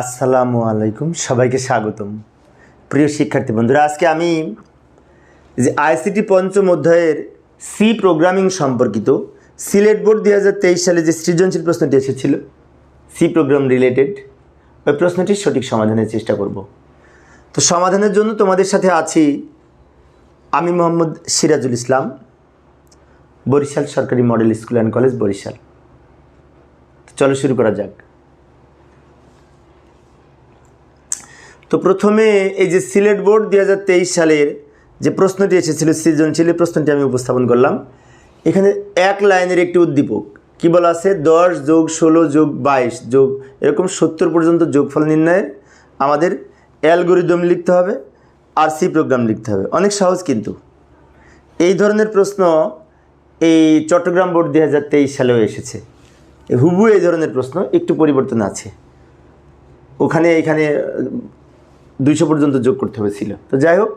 আসসালামু আলাইকুম, সবাইকে স্বাগতম। প্রিয় শিক্ষার্থী বন্ধুরা, আজকে আমি যে আইসিটি পঞ্চম অধ্যায়ের সি প্রোগ্রামিং সম্পর্কিত সিলেট বোর্ড দুই হাজার তেইশ সালে যে সৃজনশীল প্রশ্নটি এসেছিল, সি প্রোগ্রাম রিলেটেড, ওই প্রশ্নটির সঠিক সমাধানের চেষ্টা করব। তো সমাধানের জন্য তোমাদের সাথে আছি আমি মোহাম্মদ সিরাজুল ইসলাম, বরিশাল সরকারি model school and college Barishal. চলো শুরু করা যাক। তো প্রথমে এই যে সিলেট বোর্ড দুই হাজার তেইশ সালের যে প্রশ্নটি এসেছিল, সৃজনশীল প্রশ্নটি আমি উপস্থাপন করলাম। এখানে এক লাইনের একটি উদ্দীপক, কি বলা আছে? দশ যোগ ষোলো যোগ বাইশ যোগ, এরকম সত্তর পর্যন্ত যোগফল নির্ণয়ের আমাদের অ্যালগোরিদম লিখতে হবে আর সি প্রোগ্রাম লিখতে হবে। অনেক সহজ কিন্তু। এই ধরনের প্রশ্ন এই চট্টগ্রাম বোর্ড দু হাজার তেইশ সালেও এসেছে। হুবু এই ধরনের প্রশ্ন একটু পরিবর্তন আছে। ওখানে এখানে দুইশো পর্যন্ত যোগ করতে হয়েছিল তো যাই হোক,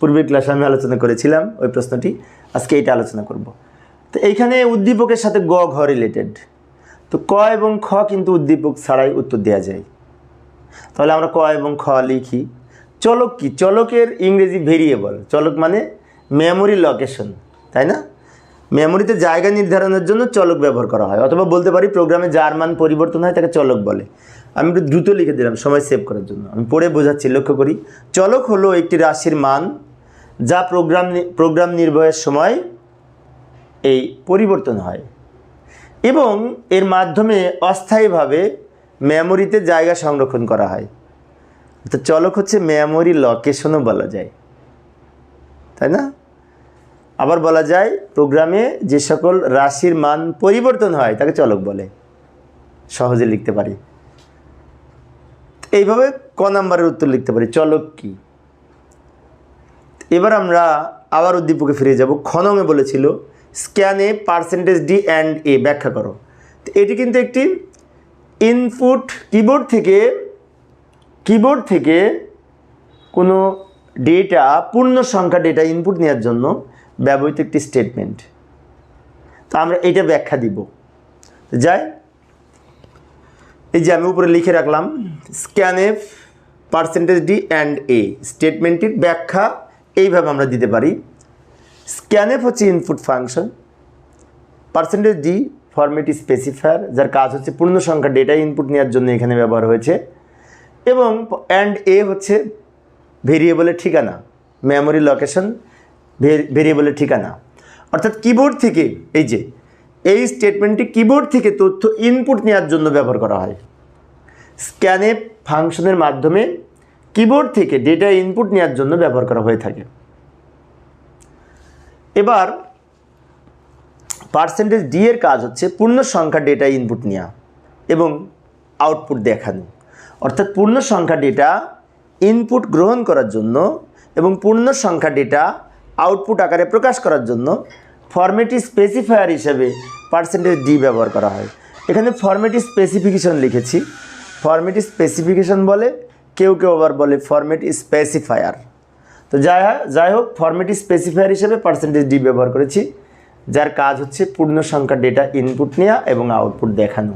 পূর্বের ক্লাসে আমি আলোচনা করেছিলাম ওই প্রশ্নটি। আজকে এইটা আলোচনা করব। তো এইখানে উদ্দীপকের সাথে গ, ঘ রিলেটেড তো ক এবং খ কিন্তু উদ্দীপক ছাড়াই উত্তর দেওয়া যায়। তাহলে আমরা ক এবং খ লিখি। চলক কি? চলকের ইংরেজি ভেরিয়েবল চলক মানে মেমোরি লোকেশন তাই না? মেমোরিতে জায়গা নির্ধারণের জন্য চলক ব্যবহার করা হয়। অথবা বলতে পারি প্রোগ্রামে যার মান পরিবর্তন হয়, তাকে চলক বলে। আমি একটু দ্রুত লিখে দিলাম, সময় সেভ করার জন্য। আমি পড়ে বোঝাচ্ছি, লক্ষ্য করি। চলক হলো একটি রাশির মান যা প্রোগ্রাম প্রোগ্রাম নির্বাহের সময় এই পরিবর্তন হয় এবং এর মাধ্যমে অস্থায়ীভাবে মেমোরিতে জায়গা সংরক্ষণ করা হয়। তো চলক হচ্ছে মেমোরি লোকেশনও বলা যায়। তাই না? আবার বলা যায়, প্রোগ্রামে যে সকল রাশির মান পরিবর্তন হয়, তাকে চলক বলে। সহজে লিখতে পারি। এইভাবে ক নাম্বারের উত্তর লিখতে পারি। চলক কি? এবার আমরা আবার উদ্দীপকে ফিরে যাব। খনমে বলেছিল স্ক্যানে পার্সেন্টেজ ডি অ্যান্ড এ ব্যাখ্যা করো। এটি কিন্তু একটি ইনপুট কিবোর্ড থেকে কিবোর্ড থেকে কোনো ডেটা পূর্ণ সংখ্যা ডেটা ইনপুট নেওয়ার জন্য ব্যবহৃত একটি স্টেটমেন্ট তো আমরা এটা ব্যাখ্যা দিব। যাই এই যে আমি উপরে লিখে রাখলাম scanf percentage D and a স্টেটমেন্টটির ব্যাখ্যা এইভাবে আমরা দিতে পারি। স্ক্যানএফ হচ্ছে input function percentage D format specifier যার কাজ হচ্ছে পূর্ণ সংখ্যা ডেটা ইনপুট নেওয়ার জন্য এখানে ব্যবহার হয়েছে। এবং অ্যান্ড এ হচ্ছে ভেরিয়েবলের ঠিকানা মেমোরি লোকেশন ভেরিয়েবলের ঠিকানা। অর্থাৎ কিবোর্ড থেকে, এই যে এই স্টেটমেন্টটি কিবোর্ড থেকে তথ্য ইনপুট নেওয়ার জন্য ব্যবহার করা হয়। স্ক্যানে ফাংশনের মাধ্যমে কিবোর্ড থেকে ডেটা ইনপুট নেওয়ার জন্য ব্যবহার করা হয়ে থাকে। এবার পার্সেন্টেজ ডি এর কাজ হচ্ছে পূর্ণ সংখ্যা ডেটা ইনপুট নেওয়া এবং আউটপুট দেখানো। অর্থাৎ পূর্ণ সংখ্যা ডেটা ইনপুট গ্রহণ করার জন্য এবং পূর্ণ সংখ্যা ডেটা আউটপুট আকারে প্রকাশ করার জন্য ফরম্যাটি স্পেসিফায়ার হিসেবে পার্সেন্টেজ ডি ব্যবহার করা হয়। এখানে ফরম্যাটি স্পেসিফিকেশন লিখেছি। ফরম্যাটি স্পেসিফিকেশন বলে, কেউ কেউ আবার বলে ফরম্যাট স্পেসিফায়ার তো যাই যাই হোক ফরম্যাটি স্পেসিফায়ার হিসেবে পার্সেন্টেজ ডি ব্যবহার করেছি। যার কাজ হচ্ছে পূর্ণ সংখ্যা ডেটা ইনপুট নেওয়া এবং আউটপুট দেখানো।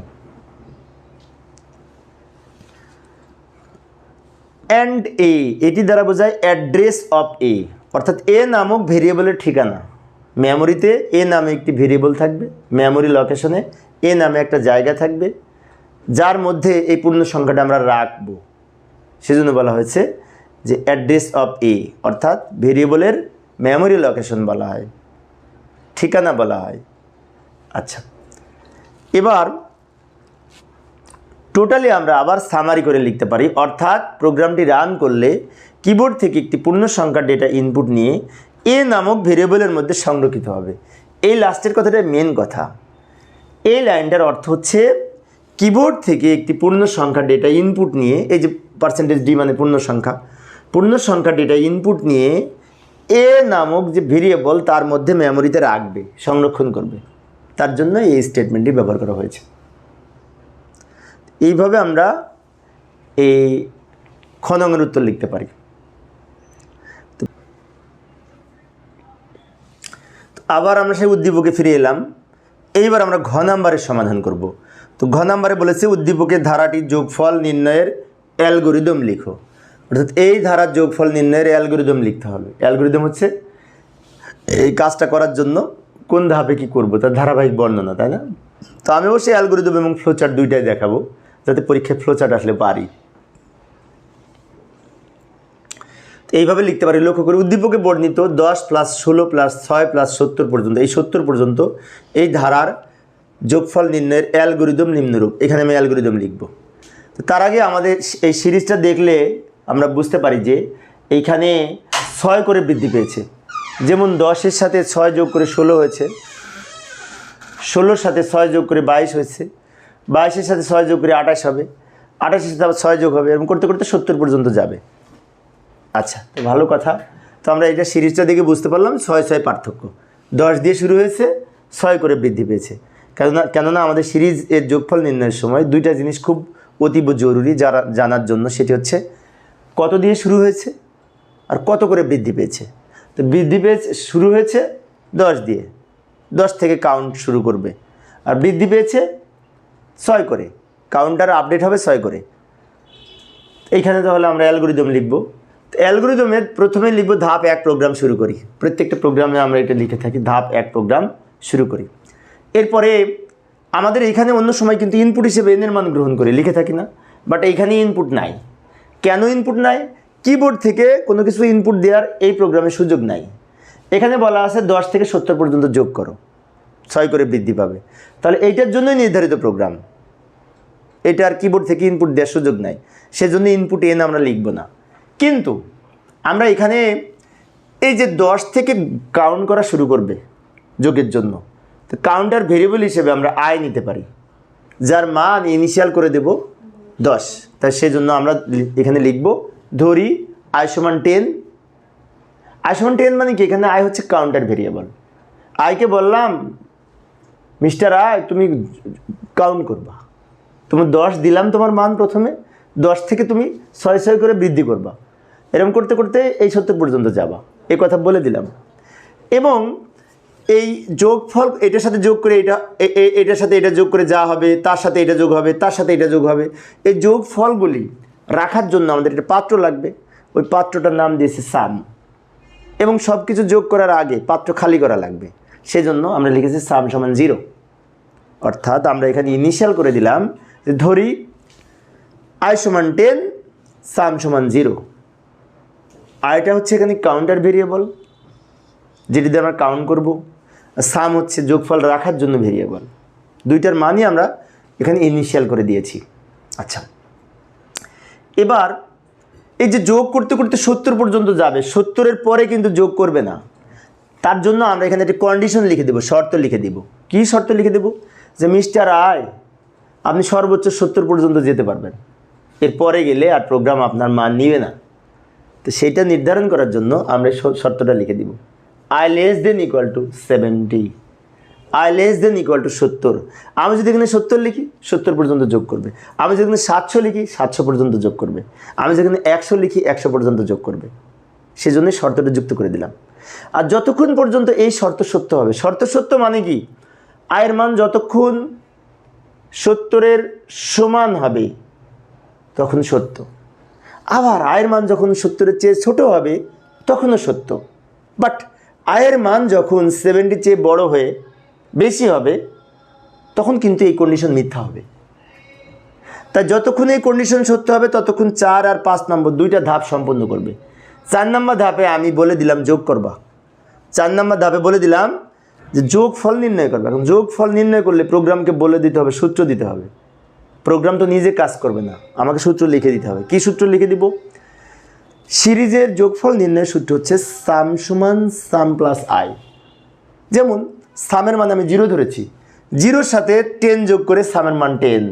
অ্যান্ড এ এটি দ্বারা বোঝায় অ্যাড্রেস অফ এ অর্থাৎ এ নামক ভেরিয়েবলের ঠিকানা। মেমোরিতে এ নামে একটি ভেরিয়েবল থাকবে, মেমোরি লোকেশনে এ নামে একটা জায়গা থাকবে, যার মধ্যে এই পূর্ণ সংখ্যাটা আমরা রাখব। সেজন্য বলা হয়েছে যে অ্যাড্রেস অফ এ অর্থাৎ ভেরিয়েবলের মেমোরি লোকেশন বলা হয়, ঠিকানা বলা হয়। আচ্ছা এবার টোটালি আমরা আবার সামারি করে লিখতে পারি, অর্থাৎ প্রোগ্রামটি রান করলে কিবোর্ড থেকে একটি পূর্ণ সংখ্যার ডেটা ইনপুট নিয়ে এ নামক ভেরিয়েবলের মধ্যে সংরক্ষিত হবে। এই লাস্টের কথাটা মেন কথা। এই লাইনটার অর্থ হচ্ছে কিবোর্ড থেকে একটি পূর্ণ সংখ্যা ডেটা ইনপুট নিয়ে, এই যে পার্সেন্টেজ ডি মানে পূর্ণ সংখ্যা পূর্ণ সংখ্যা ডেটা ইনপুট নিয়ে এ নামক যে ভেরিয়েবল তার মধ্যে মেমোরিতে রাখবে, সংরক্ষণ করবে। তার জন্য এই স্টেটমেন্টটি ব্যবহার করা হয়েছে। এইভাবে আমরা এই খনঙের উত্তর লিখতে পারি। আবার আমরা সেই উদ্দীপকে ফিরে এলাম। এইবার আমরা ঘ নাম্বারের সমাধান করব। তো ঘ নাম্বারে বলেছে উদ্দীপকের ধারাটির যোগফল নির্ণয়ের অ্যালগোরিদম লিখো। অর্থাৎ এই ধারার যোগফল নির্ণয়ের অ্যালগোরিদম লিখতে হবে। অ্যালগোরিদম হচ্ছে এই কাজটা করার জন্য কোন ধাপে কি করব, তার ধারাবাহিক বর্ণনা, তাই না? তো আমি অবশ্যই অ্যালগোরিদম এবং ফ্লোচার্ট দুইটাই দেখাবো, যাতে পরীক্ষায় ফ্লোচার্ট আসলে পারি। তো এইভাবে লিখতে পারি। লক্ষ্য করি উদ্দীপকে বর্ণিত দশ প্লাস ষোলো প্লাস ছয় প্লাস সত্তর পর্যন্ত, এই সত্তর পর্যন্ত এই ধারার যোগফল নির্ণয়ের অ্যালগোরিদম নিম্নরূপ। এখানে আমি অ্যালগোরিদম লিখব। তো তার আগে আমাদের এই সিরিজটা দেখলে আমরা বুঝতে পারি যে এইখানে ছয় করে বৃদ্ধি পেয়েছে। যেমন দশের সাথে ছয় যোগ করে ষোলো হয়েছে, ষোলোর সাথে ছয় যোগ করে বাইশ হয়েছে, বাইশের সাথে ছয় যোগ করে আঠাশ হবে, আঠাশের সাথে আবার ছয় যোগ হবে, এরকম করতে করতে সত্তর পর্যন্ত যাবে। আচ্ছা তো ভালো কথা। তো আমরা এটা সিরিজটা দেখে বুঝতে পারলাম, ছয় ছয় পার্থক্য। দশ দিয়ে শুরু হয়েছে, ছয় করে বৃদ্ধি পেয়েছে। কেননা কেননা আমাদের সিরিজ এর যোগফল নির্ণয়ের সময় দুইটা জিনিস খুব অতীব জরুরি যারা জানার জন্য, সেটি হচ্ছে কত দিয়ে শুরু হয়েছে আর কত করে বৃদ্ধি পেয়েছে। তো বৃদ্ধি পেয়েছে, শুরু হয়েছে দশ দিয়ে। দশ থেকে কাউন্ট শুরু করবে। আর বৃদ্ধি পেয়েছে ছয় করে। কাউন্টার আপডেট হবে ছয় করে। এইখানে তাহলে আমরা অ্যালগোরিদম লিখব। অ্যালগোরিদমের প্রথমে লিখব ধাপ এক প্রোগ্রাম শুরু করি। প্রত্যেকটা প্রোগ্রামে আমরা এটা লিখে থাকি, ধাপ এক প্রোগ্রাম শুরু করি। এরপরে আমাদের এখানে অন্য সময় কিন্তু ইনপুট হিসেবে এনের মান গ্রহণ করি, লিখে থাকি না। বাট এইখানে ইনপুট নাই। কেন ইনপুট নাই? কিবোর্ড থেকে কোনো কিছু ইনপুট দেওয়ার এই প্রোগ্রামে সুযোগ নাই। এখানে বলা আছে দশ থেকে সত্তর পর্যন্ত যোগ করো, ছয় করে বৃদ্ধি পাবে। তাহলে এইটার জন্যই নির্ধারিত প্রোগ্রাম। এটা আর কিবোর্ড থেকে ইনপুট দেওয়ার সুযোগ নাই। সেজন্য ইনপুট এন আমরা লিখব না। কিন্তু আমরা এখানে এই যে দশ থেকে কাউন্ট করা শুরু করবে যোগের জন্য, তো কাউন্টার ভেরিয়েবল হিসেবে আমরা আয় নিতে পারি, যার মান ইনিশিয়াল করে দেব দশ। তাই সেজন্য আমরা এখানে লিখব, ধরি আয় সমান টেন আয় সমান টেন মানে কি? এখানে আয় হচ্ছে কাউন্টার ভেরিয়েবল আয়কে বললাম মিস্টার আয় তুমি কাউন্ট করবা। তোমার দশ দিলাম তোমার মান প্রথমে, দশ থেকে তুমি ছয় ছয় করে বৃদ্ধি করবা। এরকম করতে করতে এই সত্তর পর্যন্ত যাবা। এই কথা বলে দিলাম। এবং এই যোগফল, এটার সাথে যোগ করে এটা এটার সাথে এটা যোগ করে যা হবে, তার সাথে এটা যোগ হবে, তার সাথে এটা যোগ হবে, এই যোগফলগুলি রাখার জন্য আমাদের একটা পাত্র লাগবে। ওই পাত্রটার নাম দিয়েছে সাম। এবং সব কিছু যোগ করার আগে পাত্র খালি করা লাগবে। সেজন্য আমরা লিখেছি সাম সমান জিরো। অর্থাৎ আমরা এখানে ইনিশিয়াল করে দিলাম যে ধরি আয় সমান টেন, সাম সমান জিরো। আয়টা হচ্ছে এখানে কাউন্টার ভেরিয়েবল যেটি দিয়ে আমরা কাউন্ট করব। আর সাম হচ্ছে যোগফল রাখার জন্য ভেরিয়েবল দুইটার মানই আমরা এখানে ইনিশিয়াল করে দিয়েছি। আচ্ছা। এবার এই যে যোগ করতে করতে সত্তর পর্যন্ত যাবে, সত্তরের পরে কিন্তু যোগ করবে না। তার জন্য আমরা এখানে একটি কন্ডিশন লিখে দেবো, শর্ত লিখে দেব। কী শর্ত লিখে দেব? যে মিস্টার আয় আপনি সর্বোচ্চ সত্তর পর্যন্ত যেতে পারবেন। এর পরে গেলে আর প্রোগ্রাম আপনার মান নিবে না। তো সেইটা নির্ধারণ করার জন্য আমরা শর্তটা লিখে দিব। I less than equal to seventy i less than equal to সত্তর। আমি যদি এখানে সত্তর লিখি, সত্তর পর্যন্ত যোগ করবে। আমি যদি এখানে সাতশো লিখি, সাতশো পর্যন্ত যোগ করবে। আমি যেখানে একশো লিখি, একশো পর্যন্ত যোগ করবে। সেজন্যই শর্তটা যুক্ত করে দিলাম। আর যতক্ষণ পর্যন্ত এই শর্ত সত্য হবে, শর্ত সত্য মানে কি? আয়ের মান যতক্ষণ সত্তরের সমান হবে, তখন সত্য। আবার আয়ের মান যখন সত্তরের চেয়ে ছোট হবে, তখনও সত্য। বাট আয়ের মান যখন সেভেন্টির চেয়ে বড় হয়ে বেশি হবে, তখন কিন্তু এই কন্ডিশন মিথ্যা হবে। তা যতক্ষণ এই কন্ডিশন সত্য হবে, ততক্ষণ চার আর পাঁচ নম্বর দুইটা ধাপ সম্পন্ন করবে। চার নম্বর ধাপে আমি বলে দিলাম যোগ করবা। চার নম্বর ধাপে বলে দিলাম যে যোগ ফল নির্ণয় করবে। এখন যোগ ফল নির্ণয় করলে প্রোগ্রামকে বলে দিতে হবে, সূত্র দিতে হবে। প্রোগ্রাম তো নিজে কাজ করবে না। আমাকে সূত্র লিখে দিতে হবে। কি সূত্র লিখে দিব? সিরিজের যোগফল নির্ণয়ের সূত্র হচ্ছে সাম সমান সাম প্লাস আই। যেমন, সামের মান আমি জিরো ধরেছি। জিরোর সাথে টেন যোগ করে সামের মান টেন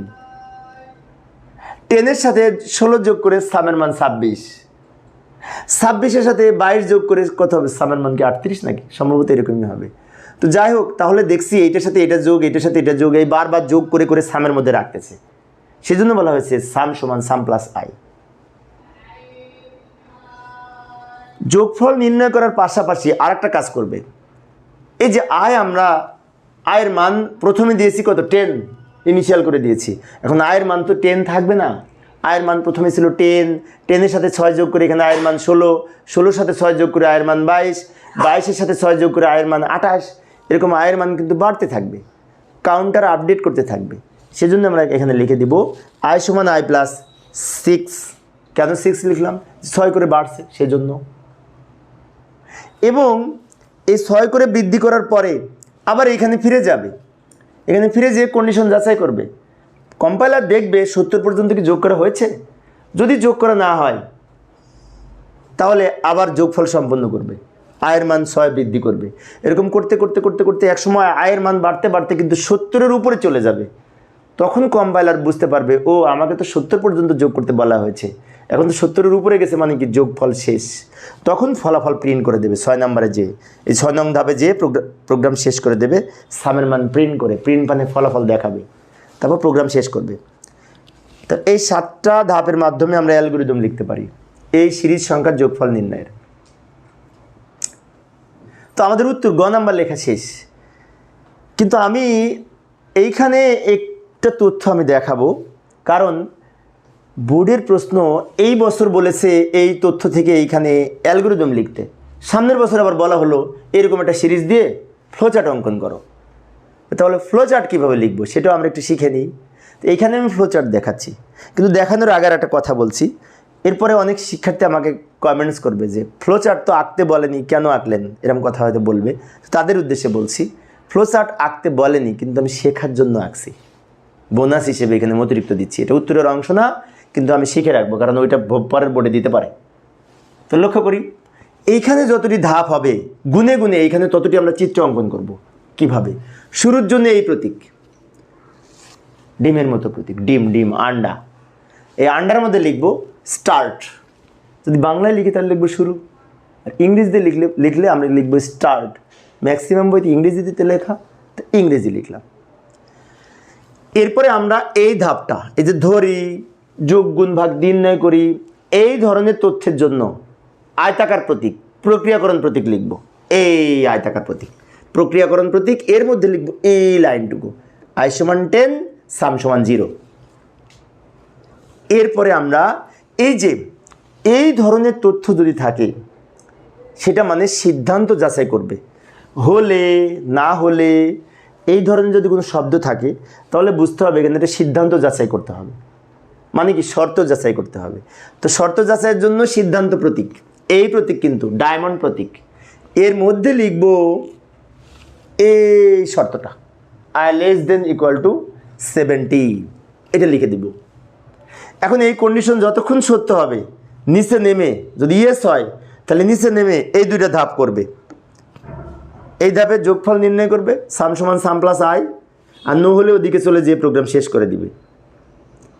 টেনের সাথে ষোলো যোগ করে সামের মান ছাব্বিশ। ছাব্বিশের সাথে বাইশ যোগ করে কত হবে? সামের মান কি আটত্রিশ নাকি? সম্ভবত এরকমই হবে। তো যাই হোক, তাহলে দেখছি এইটার সাথে এটা যোগ এটার সাথে এটা যোগ, এই বারবার যোগ করে করে সামের মধ্যে রাখতেছে। সেজন্য বলা হয়েছে সাম সমান সাম প্লাস আই। যোগফল নির্ণয় করার পাশাপাশি আরেকটা কাজ করবে। এই যে আয় আমরা আয়ের মান প্রথমে দিয়েছি কত? টেন ইনিশিয়াল করে দিয়েছি। এখন আয়ের মান তো টেন থাকবে না। আয়ের মান প্রথমে ছিল টেন, টেনের সাথে ছয় যোগ করে এখানে আয়ের মান ষোলো, ষোলোর সাথে ছয় যোগ করে আয়ের মান বাইশ, বাইশের সাথে ছয় যোগ করে আয়ের মান আঠাশ, এরকম আয়ের মান কিন্তু বাড়তে থাকবে। কাউন্টার আপডেট করতে থাকবে। সেজন্য আমরা এখানে লিখে দিব আয় সমান আই প্লাস সিক্স কেন সিক্স লিখলাম? ছয় করে বাড়ছে সেজন্য। এবং এই ছয় করে বৃদ্ধি করার পরে আবার এখানে ফিরে যাবে। এখানে ফিরে যেয়ে কন্ডিশন যাচাই করবে। কম্পাইলার দেখবে সত্তর পর্যন্ত কি যোগ করা হয়েছে? যদি যোগ করা না হয়, তাহলে আবার যোগফল সম্পন্ন করবে। আয়ের মান ছয় বৃদ্ধি করবে। এরকম করতে করতে করতে করতে একসময় আয়ের মান বাড়তে বাড়তে কিন্তু সত্তরের উপরে চলে যাবে। তখন কম্পাইলার বুঝতে পারবে, ও, আমাকে তো সত্তর পর্যন্ত যোগ করতে বলা হয়েছে। এখন তো সত্তরের উপরে গেছে মানে কি যোগফল শেষ। তখন ফলাফল প্রিন্ট করে দেবে, ছয় নম্বরে যে, এই ছয় নং ধাপে যে প্রোগ্রাম শেষ করে দেবে, সামের মান প্রিন্ট করে প্রিন্ট মানে ফলাফল দেখাবে, তারপর প্রোগ্রাম শেষ করবে। তো এই সাতটা ধাপের মাধ্যমে আমরা অ্যালগোরিদম লিখতে পারি, এই সিরিজ সংখ্যার যোগফল নির্ণয়ের। তো আমাদের উত্তর গ নাম্বার লেখা শেষ। কিন্তু আমি এইখানে একটা তথ্য আমি দেখাবো। কারণ বোর্ডের প্রশ্ন এই বছর বলেছে এই তথ্য থেকে এইখানে অ্যালগোরিদম লিখতে। সামনের বছর আবার বলা হলো, এরকম একটা সিরিজ দিয়ে ফ্লোচার্ট অঙ্কন করো। তাহলে ফ্লোচার্ট কীভাবে লিখব? সেটাও আমরা একটু শিখে নিই। তো এইখানে আমি ফ্লোচার্ট দেখাচ্ছি। কিন্তু দেখানোর আগে আর একটা কথা বলছি। এরপরে অনেক শিক্ষার্থী আমাকে কমেন্টস করবে যে, ফ্লোচার্ট তো আঁকতে বলেনি, কেন আঁকলেন? এরকম কথা হয়তো বলবে। তাদের উদ্দেশ্যে বলছি, ফ্লোচার্ট আঁকতে বলেনি, কিন্তু আমি শেখার জন্য আঁকছি। বোনাস হিসেবে এখানে অতিরিক্ত দিচ্ছি। এটা উত্তরের অংশ না, কিন্তু আমি শিখে রাখব, কারণ ওইটা পরের বোর্ডে দিতে পারে। তো লক্ষ্য করি, এইখানে যতটি ধাপ হবে, গুনে গুনে এইখানে ততটি আমরা চিত্র অঙ্কন করব। কীভাবে? শুরুর জন্য এই প্রতীক। ডিমের মতো প্রতীক, ডিম ডিম, আন্ডা। এই আন্ডার মধ্যে লিখব স্টার্ট যদি বাংলায় লিখি, তাহলে লিখব শুরু। আর ইংরেজিতে লিখলে লিখলে আমরা লিখব স্টার্ট ম্যাক্সিমাম বইতে ইংরেজিতে লেখা, তো ইংরেজি লিখলাম। এরপরে আমরা এই ধাপটা, এই যে ধরি, যোগ, গুণ, ভাগ, নির্ণয় করি, এই ধরনের তথ্যের জন্য আয়তাকার প্রতীক, প্রক্রিয়াকরণ প্রতীক লিখব। এই আয়তাকার প্রতীক, প্রক্রিয়াকরণ প্রতীক, এর মধ্যে লিখব এই লাইনটুকু, আই সমান টেন, সাম সমান জিরো। এরপরে আমরা এই যে এই ধরনের তথ্য যদি থাকে, সেটা মানে সিদ্ধান্ত যাচাই করবে। হলে, না হলে এই ধরনের যদি কোনো শব্দ থাকে, তাহলে বুঝতে হবে এখানে একটা সিদ্ধান্ত যাচাই করতে হবে। মানে কি? শর্ত যাচাই করতে হবে। তো শর্ত যাচাইয়ের জন্য সিদ্ধান্ত প্রতীক। এই প্রতীক কিন্তু ডায়মন্ড প্রতীক। এর মধ্যে লিখব এই শর্তটা। I less than equal to seventy. এটা লিখে দিব। এখন এই কন্ডিশন যতক্ষণ সত্য হবে, নিচে নেমে যদি ইয়েস হয়, তাহলে নিচে নেমে এই দুইটা ধাপ করবে। এই ধাপে যোগফল নির্ণয় করবে, সাম সমান সাম প্লাস আই আর নো হলে ওদিকে চলে যেয়ে প্রোগ্রাম শেষ করে দিবে।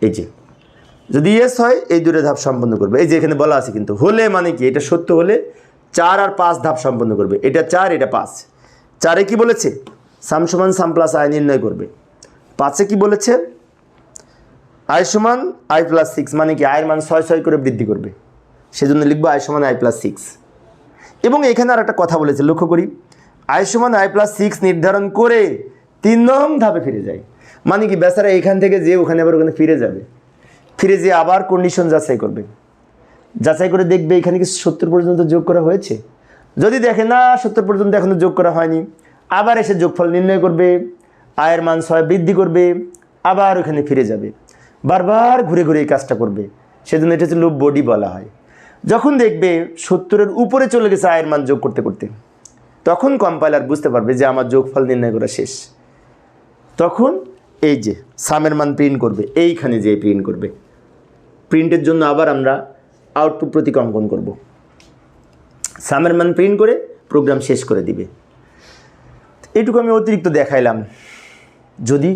এই যে, যদি ইয়েস হয়, এই দুটো ধাপ সম্পন্ন করবে। এই যে এখানে বলা আছে কিন্তু, হলে মানে কি? এটা সত্য হলে চার আর পাঁচ ধাপ সম্পন্ন করবে। এটা চার, এটা পাঁচ। চারে কি বলেছে? সাম সমান সাম প্লাস আই নির্ণয় করবে। পাঁচে কি বলেছে? আই সমান আই প্লাস সিক্স মানে কি? আয়ের মান ছয় ছয় করে বৃদ্ধি করবে। সেজন্য লিখব আই সমান আই প্লাস সিক্স এবং এখানে আর একটা কথা বলেছে, লক্ষ্য করি। আই সমান আই প্লাস সিক্স নির্ধারণ করে তিন নং ধাপে ফিরে যায় মানে কি, বেচারা এখান থেকে যে ওখানে আবার ওখানে ফিরে যাবে। ফিরে যেয়ে আবার কন্ডিশন যাচাই করবে। যাচাই করে দেখবে এখানে কি সত্তর পর্যন্ত যোগ করা হয়েছে? যদি দেখে না, সত্তর পর্যন্ত এখনও যোগ করা হয়নি, আবার এসে যোগফল নির্ণয় করবে, আয়ের মান ছয় বৃদ্ধি করবে, আবার ওখানে ফিরে যাবে। বারবার ঘুরে ঘুরে এই কাজটা করবে। সেজন্য এটা হচ্ছে লোভ বডি বলা হয়। যখন দেখবে সত্তরের উপরে চলে গেছে আয়ের মান যোগ করতে করতে। তখন কম্পাইলার বুঝতে পারবে যে আমার যোগফল নির্ণয় করা শেষ। তখন এই যে সামের মান প্রিন্ট করবে, এইখানে যে প্রিন্ট করবে। প্রিন্টের জন্য আবার আমরা আউটপুট প্রতীক অঙ্কন করব। সামের মান প্রিন্ট করে প্রোগ্রাম শেষ করে দিবে। এইটুকু আমি অতিরিক্ত দেখাইলাম। যদি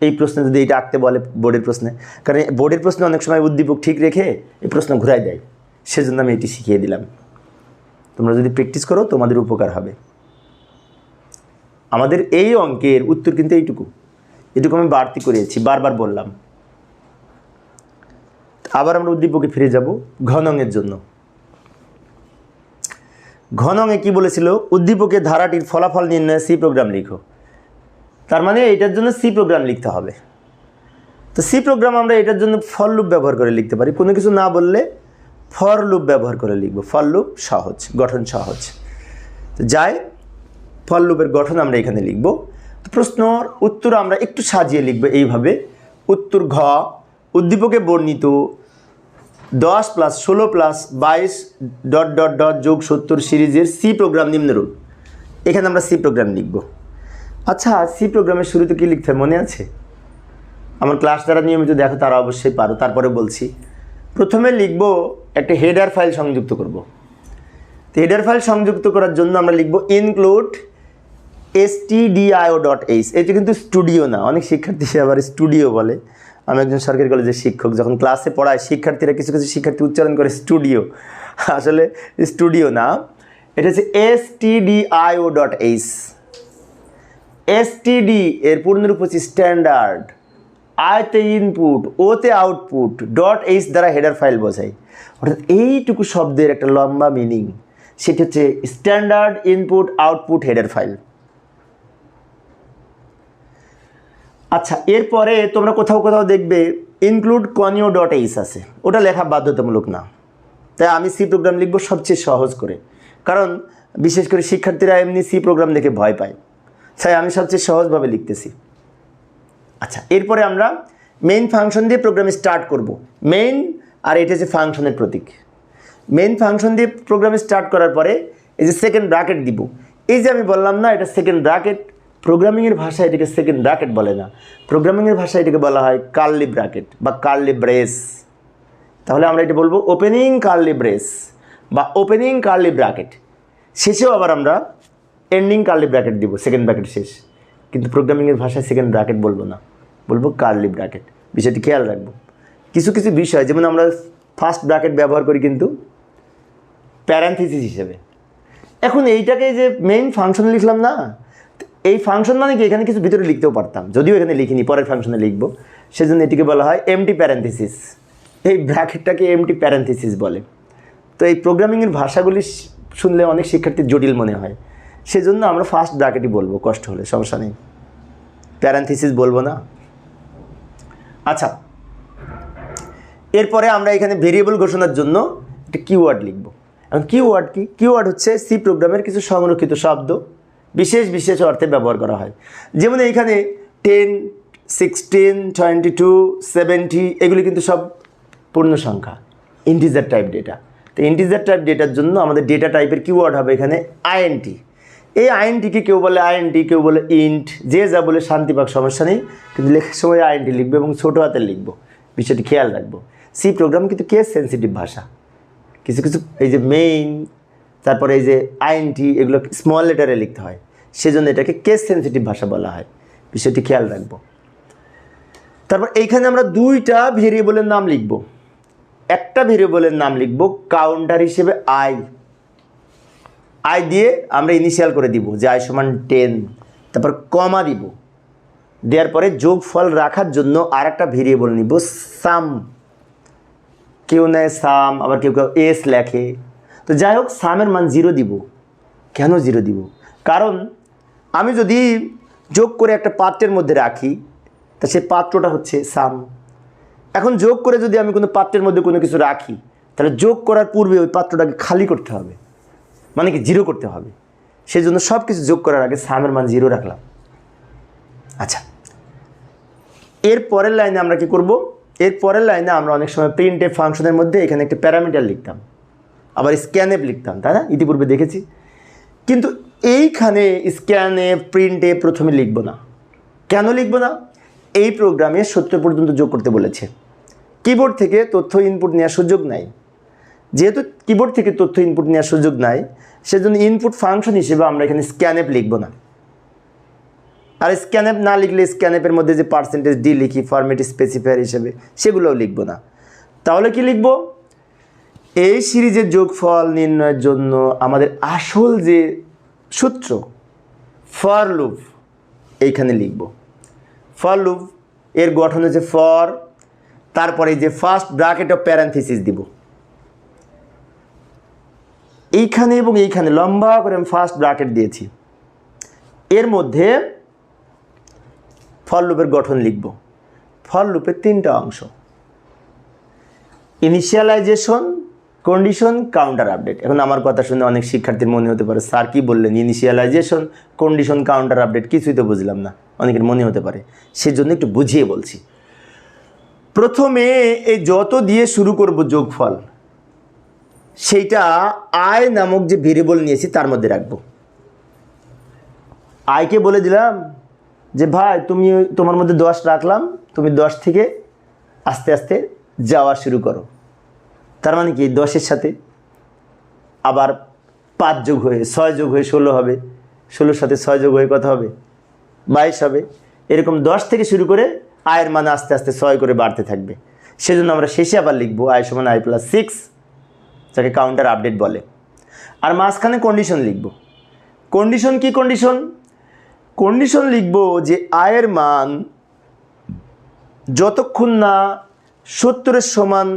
এই প্রশ্নে, যদি এটা আঁকতে বলে বোর্ডের প্রশ্নে, কারণ বোর্ডের প্রশ্নে অনেক সময় উদ্দীপক ঠিক রেখে এই প্রশ্ন ঘুরাই দেয়। সেজন্য আমি এটি শিখিয়ে দিলাম। তোমরা যদি প্র্যাকটিস করো, তোমাদের উপকার হবে। আমাদের এই অঙ্কের উত্তর কিন্তু এইটুকু। এটুকু আমি বাড়তি করেছি, বারবার বললাম। আবার আমরা উদ্দীপকে ফিরে যাব ঘনঙের জন্য। ঘনঙে কি বলেছিল? উদ্দীপকের ধারাটির ফলাফল নির্ণয়ে সি প্রোগ্রাম লিখো। তার মানে এটার জন্য সি প্রোগ্রাম লিখতে হবে। তো সি প্রোগ্রাম আমরা এটার জন্য ফর লুপ ব্যবহার করে লিখতে পারি। কোনো কিছু না বললে ফর লুপ ব্যবহার করে লিখব। ফর লুপ সহজ, গঠন সহজ। তো যাই লুপের গঠন আমরা এখানে লিখব। প্রশ্নর উত্তর আমরা একটু সাজিয়ে লিখব এইভাবে। উত্তর ঘ, উদ্দীপকে বর্ণিত দশ প্লাস ষোলো প্লাস বাইশ ডট ডট ডট যোগ সত্তর সিরিজের সি প্রোগ্রাম নিম্নরূপ এখানে আমরা সি প্রোগ্রাম লিখব। আচ্ছা সি প্রোগ্রামের শুরুতে কী লিখতে মনে আছে? আমার ক্লাস যারা নিয়মিত দেখো, তারা অবশ্যই পারো, তারপরে বলছি। প্রথমে লিখব একটা হেডার ফাইল সংযুক্ত করব। তো হেডার ফাইল সংযুক্ত করার জন্য আমরা লিখব include S T DIO dot H এটা কিন্তু স্টুডিও না। অনেক শিক্ষার্থী আবার স্টুডিও বলে। আমি একজন সরকারি কলেজের শিক্ষক, যখন ক্লাসে পড়ায় শিক্ষার্থীরা কিছু কিছু শিক্ষার্থী উচ্চারণ করে স্টুডিও আসলে স্টুডিও না। এটা হচ্ছে S T DIO dot H STD এর পূর্ণরূপ হচ্ছে স্ট্যান্ডার্ড আয়তে ইনপুট ওতে আউটপুট ডট এইচ দ্বারা হেডার ফাইল বোঝায়। অর্থাৎ এইটুকু শব্দের একটা লম্বা মিনিং। সেটি হচ্ছে standard input, output, header file. আচ্ছা এরপরে তোমরা কোথাও কোথাও দেখবে ইনক্লুড কনিও ডট এইচ আছে। ওটা লেখা বাধ্যতামূলক না। তাই আমি সি প্রোগ্রাম লিখব সবচেয়ে সহজ করে। কারণ বিশেষ করে শিক্ষার্থীরা এমনি সি প্রোগ্রাম দেখে ভয় পায়। তাই আমি সবচেয়ে সহজভাবে লিখতেছি। আচ্ছা এরপরে আমরা মেইন ফাংশন দিয়ে প্রোগ্রাম স্টার্ট করব। মেইন আর এটা হচ্ছে ফাংশনের প্রতীক। মেইন ফাংশন দিয়ে প্রোগ্রাম স্টার্ট করার পরে এই যে সেকেন্ড ব্র্যাকেট দিব। এই যে আমি বললাম না, এটা সেকেন্ড ব্র্যাকেট প্রোগ্রামিংয়ের ভাষায় এটাকে সেকেন্ড ব্র্যাকেট বলে না। প্রোগ্রামিংয়ের ভাষায় এটাকে বলা হয় কার্লি ব্র্যাকেট বা কার্লি ব্রেস তাহলে আমরা এটা বলব ওপেনিং কার্লি ব্রেস বা ওপেনিং কার্লি ব্র্যাকেট শেষেও আবার আমরা এন্ডিং কার্লি ব্র্যাকেট দিব সেকেন্ড ব্র্যাকেট শেষ। কিন্তু প্রোগ্রামিংয়ের ভাষায় সেকেন্ড ব্র্যাকেট বলব না। বলব কার্লি ব্র্যাকেট বিষয়টি খেয়াল রাখব। কিছু কিছু বিষয়, যেমন আমরা ফার্স্ট ব্র্যাকেট ব্যবহার করি কিন্তু প্যারান্থিসিস হিসেবে। এখন এইটাকে যে মেইন ফাংশন লিখলাম না, এই ফাংশন মানে কি? এখানে কিছু ভিতরে লিখতেও পারতাম। যদিও এখানে লিখিনি, পরের ফাংশনে লিখব। সেজন্য এটিকে বলা হয় এমটি প্যারেন্থিসিস এই ব্র্যাকেটটাকে এমটি প্যারেন্থিসিস বলে। তো এই প্রোগ্রামিংয়ের ভাষাগুলি শুনলে অনেক শিক্ষার্থীর জটিল মনে হয়। সেজন্য আমরা ফার্স্ট ব্র্যাকেটই বলব, কষ্ট হলে, সমস্যা নেই। প্যারেন্থিসিস বলব না। আচ্ছা এরপরে আমরা এখানে ভেরিয়েবল ঘোষণার জন্য একটা কিওয়ার্ড লিখব। এখন কিওয়ার্ড কি? কিওয়ার্ড হচ্ছে সি প্রোগ্রামের কিছু সংরক্ষিত শব্দ, বিশেষ বিশেষ অর্থে ব্যবহার করা হয়। যেমন এইখানে ten sixteen twenty two seventy এগুলি কিন্তু সব পূর্ণ সংখ্যা ইন্টিজার টাইপ ডেটা তো ইন্টিজার টাইপ ডেটার জন্য আমাদের ডেটা টাইপের কিওয়ার্ড হবে এখানে আইএনটি এই আইনটিকে কেউ বলে আইনটি কেউ বলে ইন্ট যে যা বলে শান্তি পাক, সমস্যা নেই। কিন্তু লেখার সময় আইনটি লিখব এবং ছোটো হাতে লিখব। বিষয়টি খেয়াল রাখব। সি প্রোগ্রাম কিন্তু কেস সেন্সিটিভ ভাষা। কিছু কিছু এই যে মেইন তারপরে এই যে আইনটি এগুলো স্মল লেটারে লিখতে হয়। সেজন্য এটাকে কেস সেন্সিটিভ ভাষা বলা হয়। বিষয়টি খেয়াল রাখব। তারপর এইখানে আমরা দুইটা ভেরিয়েবলের নাম লিখব। একটা ভেরিয়েবলের নাম লিখব কাউন্টার হিসেবে আই আই দিয়ে আমরা ইনিশিয়াল করে দিব, যে আই সমান টেন তারপর কমা দিব। দেওয়ার পরে যোগফল রাখার জন্য আর একটা ভেরিয়েবল নিব সাম কেউ নেয় সাম আবার কেউ কেউ এস লেখে। তো যাই হোক সামের মান জিরো দিব। কেন জিরো দিব? কারণ আমি যদি যোগ করে একটা পাত্রের মধ্যে রাখি, তা সেই পাত্রটা হচ্ছে সাম এখন যোগ করে যদি আমি কোনো পাত্রের মধ্যে কোনো কিছু রাখি, তাহলে যোগ করার পূর্বে ওই পাত্রটাকে খালি করতে হবে। মানে কি জিরো করতে হবে। সেই জন্য সব কিছু যোগ করার আগে সামের মান জিরো রাখলাম। আচ্ছা এর পরের লাইনে আমরা কি করব? এর পরের লাইনে আমরা অনেক সময় প্রিন্ট ফাংশনের মধ্যে এখানে একটা প্যারামিটার লিখতাম। আবার স্ক্যানএপ লিখতাম, তাই না? ইতিপূর্বে দেখেছি। কিন্তু এইখানে স্ক্যানে প্রিন্টে প্রথমে লিখব না। কেন লিখব না? এই প্রোগ্রামে সত্তর পর্যন্ত যোগ করতে বলেছে। কিবোর্ড থেকে তথ্য ইনপুট নেওয়ার সুযোগ নাই। যেহেতু কিবোর্ড থেকে তথ্য ইনপুট নেওয়ার সুযোগ নাই, সেজন্য ইনপুট ফাংশন হিসেবে আমরা এখানে স্ক্যানএপ লিখব না। আর স্ক্যানএপ না লিখলে স্ক্যানএপের মধ্যে যে পার্সেন্টেজ ডি লিখি ফরম্যাট স্পেসিফায়ার হিসেবে, সেগুলোও লিখব না। তাহলে কি লিখব? এই সিরিজের যোগফল নির্ণয়ের জন্য আমাদের আসল যে সূত্র ফর লুপ এইখানে লিখব। ফর লুপ এর গঠন হচ্ছে ফর তারপরে যে ফার্স্ট ব্র্যাকেট অফ প্যারান্থিসিস দিব। এইখানে এবং এইখানে লম্বা করে আমি ফার্স্ট ব্র্যাকেট দিয়েছি। এর মধ্যে ফর লুপের গঠন লিখব। ফর লুপের তিনটা অংশ। ইনিশিয়ালাইজেশন কন্ডিশন কাউন্টার আপডেট এখন আমার কথা শুনে অনেক শিক্ষার্থীর মনে হতে পারে, স্যার কি বললেন ইনিশিয়ালাইজেশন কন্ডিশন কাউন্টার আপডেট কিছুই তো বুঝলাম না। অনেকের মনে হতে পারে। সেজন্য একটু বুঝিয়ে বলছি। প্রথমে এই যত দিয়ে শুরু করব যোগফল সেইটা আয় নামক যে ভেরিয়েবল নিয়েছি তার মধ্যে রাখব। আয়কে বলে দিলাম যে, ভাই, তুমি তোমার মধ্যে দশ রাখলাম, তুমি দশ থেকে আস্তে আস্তে যাওয়া শুরু করো। তার মানে কি? দশের সাথে আবার পাঁচ যোগ হয়ে, ছয় যোগ হয়ে ষোলো হবে। ষোলোর সাথে ছয় যোগ হয়ে কত হবে? বাইশ হবে। এরকম দশ থেকে শুরু করে আয়ের মান আস্তে আস্তে ছয় করে বাড়তে থাকবে। সেজন্য আমরা শেষে আবার লিখব আয় সমান আই প্লাস সিক্স যাকে কাউন্টার আপডেট বলে। আর মাঝখানে কন্ডিশন লিখব। কন্ডিশন কি কন্ডিশন কন্ডিশন লিখব যে আয়ের মান যতক্ষণ না সত্তরের সমান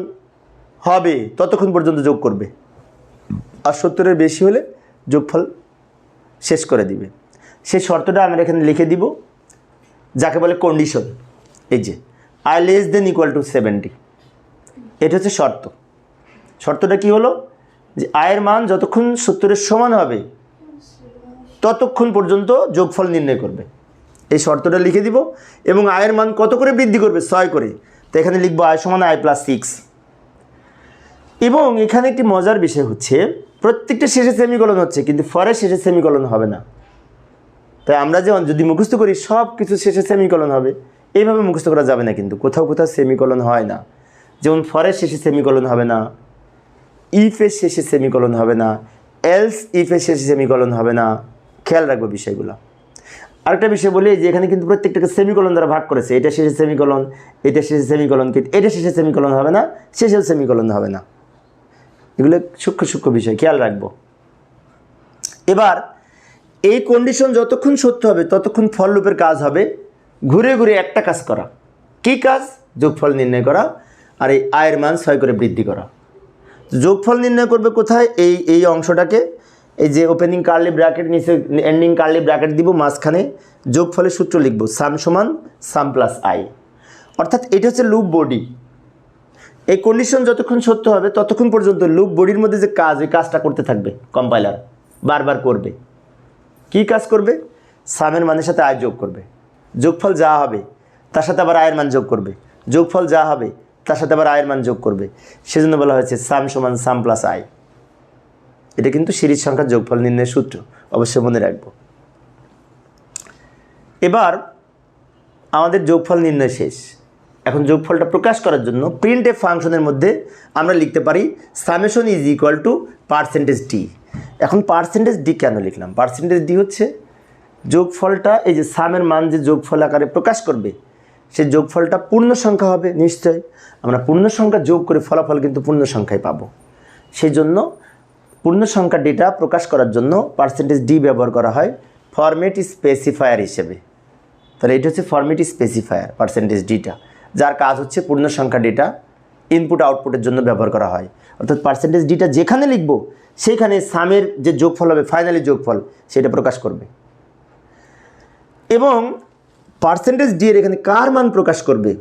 হবে, ততক্ষণ পর্যন্ত যোগ করবে। আর সত্তরের বেশি হলে যোগফল শেষ করে দিবে। সেই শর্তটা আমরা এখানে লিখে দিব, যাকে বলে কন্ডিশন এই যে i less than equal to seventy এটা হচ্ছে শর্ত। শর্তটা কি হলো? যে আয়ের মান যতক্ষণ সত্তরের সমান হবে, ততক্ষণ পর্যন্ত যোগফল নির্ণয় করবে। এই শর্তটা লিখে দিব, এবং আয়ের মান কত করে বৃদ্ধি করবে? ছয় করে। তো এখানে লিখব আয় সমান আয় প্লাস সিক্স এবং এখানে একটি মজার বিষয় হচ্ছে, প্রত্যেকটা শেষে সেমিকলন হচ্ছে, কিন্তু ফরের শেষে সেমিকলন হবে না। তাই আমরা যে যদি মুখস্থ করি সব কিছু শেষে সেমিকলন হবে। এইভাবে মুখস্থ করা যাবে না কিন্তু, কোথাও কোথাও সেমিকলন হয় না। যেমন ফরের শেষে সেমিকলন হবে না। ইফের শেষে সেমিকলন হবে না, এলস ইফের শেষে সেমিকলন হবে না। খেয়াল রাখব বিষয়গুলো। আরেকটা বিষয় বলি, যে এখানে কিন্তু প্রত্যেকটাকে সেমিকলন দ্বারা ভাগ করেছে। এটা শেষে সেমিকলন, এটা শেষে সেমিকলন, কিন্তু এটা শেষে সেমিকলন হবে না, শেষেও সেমিকলন হবে না। এগুলো সূক্ষ্ম সূক্ষ্ম বিষয়, খেয়াল রাখব। এবার, এই কন্ডিশন যতক্ষণ সত্য হবে, ততক্ষণ ফল লুপের কাজ হবে ঘুরে ঘুরে একটা কাজ করা। কি কাজ? যোগফল নির্ণয় করা আর এই আয়ের মান ছয় করে বৃদ্ধি করা। যোগফল নির্ণয় করবে কোথায়? এই এই অংশটাকে, এই যে ওপেনিং কার্লি ব্র্যাকেট নিচে এন্ডিং কার্লি ব্র্যাকেট দিব মাঝখানে, যোগফলের সূত্র লিখব সাম সমান সাম প্লাস আই অর্থাৎ এটা হচ্ছে লুপ বডি এই কন্ডিশন যতক্ষণ সত্য হবে, ততক্ষণ পর্যন্ত লুপ বডির মধ্যে যে কাজ ওই কাজটা করতে থাকবে কম্পাইলার বারবার করবে। কি কাজ করবে? সামের মানের সাথে আয় যোগ করবে। যোগফল যা হবে, তার সাথে আবার আয়ের মান যোগ করবে। যোগফল যা হবে তার সাথে আবার আয়ের মান যোগ করবে। সেজন্য বলা হয়েছে সাম সমান সাম প্লাস আয়। এটা কিন্তু সিরিজ সংখ্যার যোগফল নির্ণয়ের সূত্র। অবশ্যই মনে রাখব। এবার আমাদের যোগফল নির্ণয় শেষ। এখন যোগফলটা প্রকাশ করার জন্য প্রিন্ট এ ফাংশনের মধ্যে আমরা লিখতে পারি summation is equal to percentage D এখন পার্সেন্টেজ ডি কেন লিখলাম? পার্সেন্টেজ ডি হচ্ছে যোগফলটা এই যে সামের মান যে যোগফল আকারে প্রকাশ করবে সেই যোগফলটা পূর্ণ সংখ্যা হবে, নিশ্চয়। আমরা পূর্ণ সংখ্যা যোগ করে ফলাফল কিন্তু পূর্ণ সংখ্যায় পাবো। সেই জন্য পূর্ণ সংখ্যা ডেটা প্রকাশ করার জন্য পার্সেন্টেজ ডি ব্যবহার করা হয় ফরম্যাট স্পেসিফায়ার হিসেবে। তাহলে এটা হচ্ছে ফরম্যাট স্পেসিফায়ার পার্সেন্টেজ ডিটা যার কাজ হচ্ছে পূর্ণ সংখ্যা ডেটা ইনপুট আউটপুটের জন্য ব্যবহার করা হয়। অর্থাৎ পার্সেন্টেজ ডিটা যেখানে লিখব সেইখানে সামের যে যোগফল হবে ফাইনালি যোগফল, সেটা প্রকাশ করবে। এবং পার্সেন্টেজ ডি এর এখানে কার মান প্রকাশ করবে,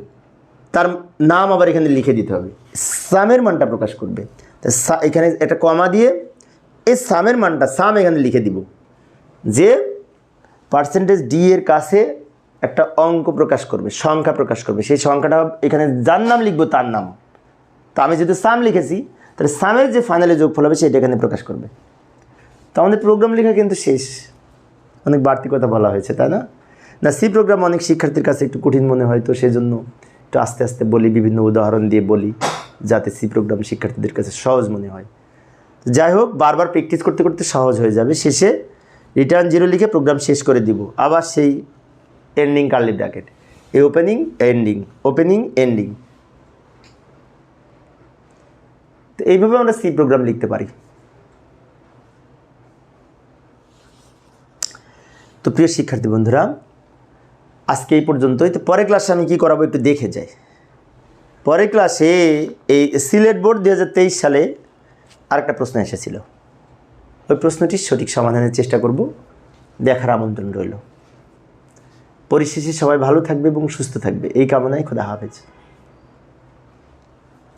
তার নাম আবার এখানে লিখে দিতে হবে। সামের মানটা প্রকাশ করবে। এখানে একটা কমা দিয়ে এই সামের মানটা, সাম এখানে লিখে দিব। যে পার্সেন্টেজ ডি এর কাছে একটা অঙ্ক প্রকাশ করবে, সংখ্যা প্রকাশ করবে। সেই সংখ্যাটা এখানে যার নাম লিখব, তার নাম। তো আমি যেহেতু সাম লিখেছি, তাহলে সামের যে ফাইনালে যোগফল হবে, সেটা এখানে প্রকাশ করবে। তো আমাদের প্রোগ্রাম লেখা কিন্তু শেষ। অনেক বাড়তি কথা বলা হয়েছে, তাই না? না সি প্রোগ্রাম অনেক শিক্ষার্থীর কাছে একটু কঠিন মনে হয়, তো সেজন্য একটু আস্তে আস্তে বলি, বিভিন্ন উদাহরণ দিয়ে বলি, যাতে সি প্রোগ্রাম শিক্ষার্থীদের কাছে সহজ মনে হয়। যাই হোক, বারবার প্র্যাকটিস করতে করতে সহজ হয়ে যাবে। শেষে রিটার্ন জিরো লিখে প্রোগ্রাম শেষ করে দিব। আবার সেই এন্ডিং কার্লি ব্র্যাকেট এই ওপেনিং এন্ডিং ওপেনিং এন্ডিং তো এইভাবে আমরা সি প্রোগ্রাম লিখতে পারি। তো প্রিয় শিক্ষার্থী বন্ধুরা আজকে এই পর্যন্তই। তো পরের ক্লাসে আমি কী করাবো একটু দেখে যাই। পরের ক্লাসে এই সিলেট বোর্ড দু হাজার তেইশ সালে আরেকটা প্রশ্ন এসেছিল। ওই প্রশ্নটির সঠিক সমাধানের চেষ্টা করব। দেখার আমন্ত্রণ রইল। পরিশেষে সবাই ভালো থাকবে এবং সুস্থ থাকবে। এই কামনায় খোদা হাফেজ।